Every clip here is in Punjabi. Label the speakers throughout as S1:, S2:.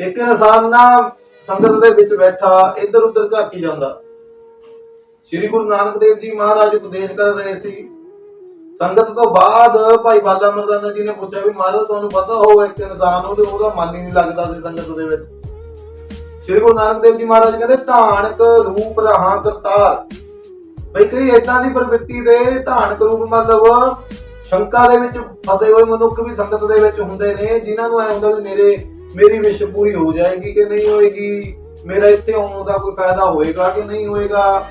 S1: ਇੱਕ ਇਨਸਾਨ ਨਾ ਸੰਗਤ ਦੇ ਵਿੱਚ ਬੈਠਾ, ਇੱਧਰ ਉੱਧਰ ਝਾਕੀ ਜਾਂਦਾ। ਸ੍ਰੀ ਗੁਰੂ ਨਾਨਕ ਦੇਵ ਜੀ ਮਹਾਰਾਜ ਉਪਦੇਸ਼ ਕਰ ਰਹੇ ਸੀ। ਸੰਗਤ ਤੋਂ ਬਾਅਦ ਭਾਈ ਬਾਲਾ ਮਰਦਾਨਾ ਜੀ ਨੇ ਪੁੱਛਿਆ ਵੀ ਮਹਾਰਾਜ, ਤੁਹਾਨੂੰ ਪਤਾ ਹੋਵੇ ਇੱਕ ਇਨਸਾਨ ਉਹਦੇ ਉਹਦਾ ਮਨ ਹੀ ਨਹੀਂ ਲੱਗਦਾ ਸੀ ਸੰਗਤ ਦੇ ਵਿੱਚ। ਸ੍ਰੀ ਗੁਰੂ ਨਾਨਕ ਦੇਵ ਜੀ ਮਹਾਰਾਜ ਕਹਿੰਦੇ, ਧਾਨਕ ਰੂਪ ਰਹਾ ਕਰਤਾਰ। ਬਈ ਕਈ ਇਦਾਂ ਦੀ ਪ੍ਰਵਿਰਤੀ ਦੇ ਧਾਨਕ ਰੂਪ ਮਤਲਬ ਸ਼ੰਕਾ ਦੇ ਵਿੱਚ ਫਸੇ ਹੋਏ ਮਨੁੱਖ ਵੀ ਸੰਗਤ ਦੇ ਵਿੱਚ ਹੁੰਦੇ ਨੇ, ਜਿਨ੍ਹਾਂ ਨੂੰ ਐ ਹੁੰਦਾ ਵੀ ਮੇਰੇ ਮੇਰੀ ਵਿਸ਼ ਪੂਰੀ ਹੋ ਜਾਏਗੀ ਕਿ ਨਹੀਂ ਹੋਏਗੀ? ਮੇਰਾ ਇੱਥੇ ਆਉਣ ਦਾ ਕੋਈ ਫਾਇਦਾ ਹੋਏਗਾ ਕਿ ਨਹੀਂ ਹੋਏਗਾ?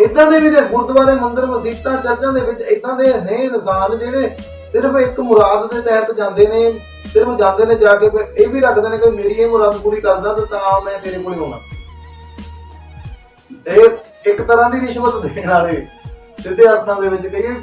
S1: ਇਦਾਂ ਦੇ ਵੀ ਨੇ ਗੁਰਦੁਆਰੇ ਮੰਦਿਰ ਮਸਜਿਦਾਂ ਚਰਚਾਂ ਦੇ ਵਿੱਚ ਇਦਾਂ ਦੇ ਨੇ ਇਨਸਾਨ ਜਿਹੜੇ ਸਿਰਫ ਇੱਕ ਮੁਰਾਦ ਦੇ ਤਹਿਤ ਜਾਂਦੇ ਨੇ, ਸਿਰਫ ਜਾਂਦੇ ਨੇ ਜਾ ਕੇ ਇਹ ਵੀ ਰੱਖਦੇ ਨੇ ਕਿ ਮੇਰੀ ਇਹ ਮੁਰਾਦ ਪੂਰੀ ਕਰਦਾ ਤਾਂ ਤਾਂ ਮੈਂ ਤੇਰੇ ਕੋਲ ਆਉਣਾ ਇਹ ਇੱਕ ਤਰ੍ਹਾਂ ਦੀ ਰਿਸ਼ਵਤ ਦੇਣ ਵਾਲੇ ਸਿੱਧੇ ਅਰਥਾਂ ਦੇ ਵਿੱਚ ਕਹੀਏ ਵੀ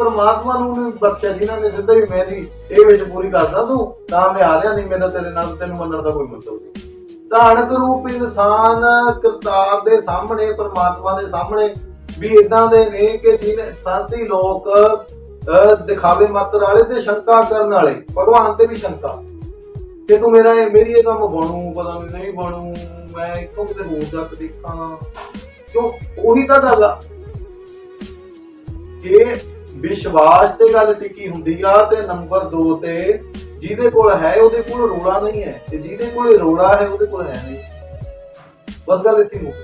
S1: ਨੂੰ ਵੀ ਬਖਸ਼ਿਆ ਜਿਨ੍ਹਾਂ ਨੇ ਸਿੱਧਾ ਵੀ ਮੇਰੀ ਇਹ ਵਿਸ਼ ਪੂਰੀ ਕਰਦਾ ਤੂੰ, ਤਾਂ ਮੈਂ ਆ ਨਹੀਂ ਮੇਰਾ ਤੇਰੇ ਨਾਲ ਤੈਨੂੰ ਮੰਨਣ ਦਾ ਕੋਈ ਮਤਲਬ ਨਹੀਂ। ਧਾਨਕ ਰੂਪ ਇਨਸਾਨ ਕਰਤਾਰ ਦੇ ਸਾਹਮਣੇ, ਪ੍ਰਮਾਤਮਾ ਦੇ ਸਾਹਮਣੇ ਵੀ ਇਦਾਂ ਦੇ ਨੇ ਕਿ ਜਿਹਨੇ ਸਾਂਸੀ ਲੋਕ ਦਿਖਾਵੇ ਮਾਤਰ ਵਾਲੇ ਤੇ ਸ਼ੰਕਾ ਕਰਨ ਵਾਲੇ, ਭਗਵਾਨ ਤੇ ਵੀ ਸ਼ੰਕਾ। ਕਿ ਤੂੰ ਮੇਰਾ ਇਹ, ਮੇਰੀ ਇਹ ਕੰਮ ਬਣੂ, ਪਤਾ ਨਹੀਂ ਨਹੀਂ ਬਣੂ, ਮੈਂ ਇੱਥੋਂ ਕਿਤੇ ਹੋਰ ਜਾ ਕੇ ਦੇਖਾਂ। ਕਿਉਂ? ਉਹੀ ਤਾਂ ਗੱਲ ਆ। ਕਿ ਵਿਸ਼ਵਾਸ ਤੇ ਗੱਲ ਟਿਕੀ ਹੁੰਦੀ ਆ ਤੇ ਨੰਬਰ 2 ਤੇ ਜਿਹਦੇ ਕੋਲ ਹੈ ਉਹਦੇ ਕੋਲ ਰੋੜਾ ਨਹੀਂ ਹੈ ਤੇ ਜਿਹਦੇ ਕੋਲ ਰੋੜਾ ਹੈ ਉਹਦੇ ਕੋਲ ਹੈ ਨਹੀਂ। ਬਸ ਗੱਲ ਇੱਥੇ ਮੁੱਕ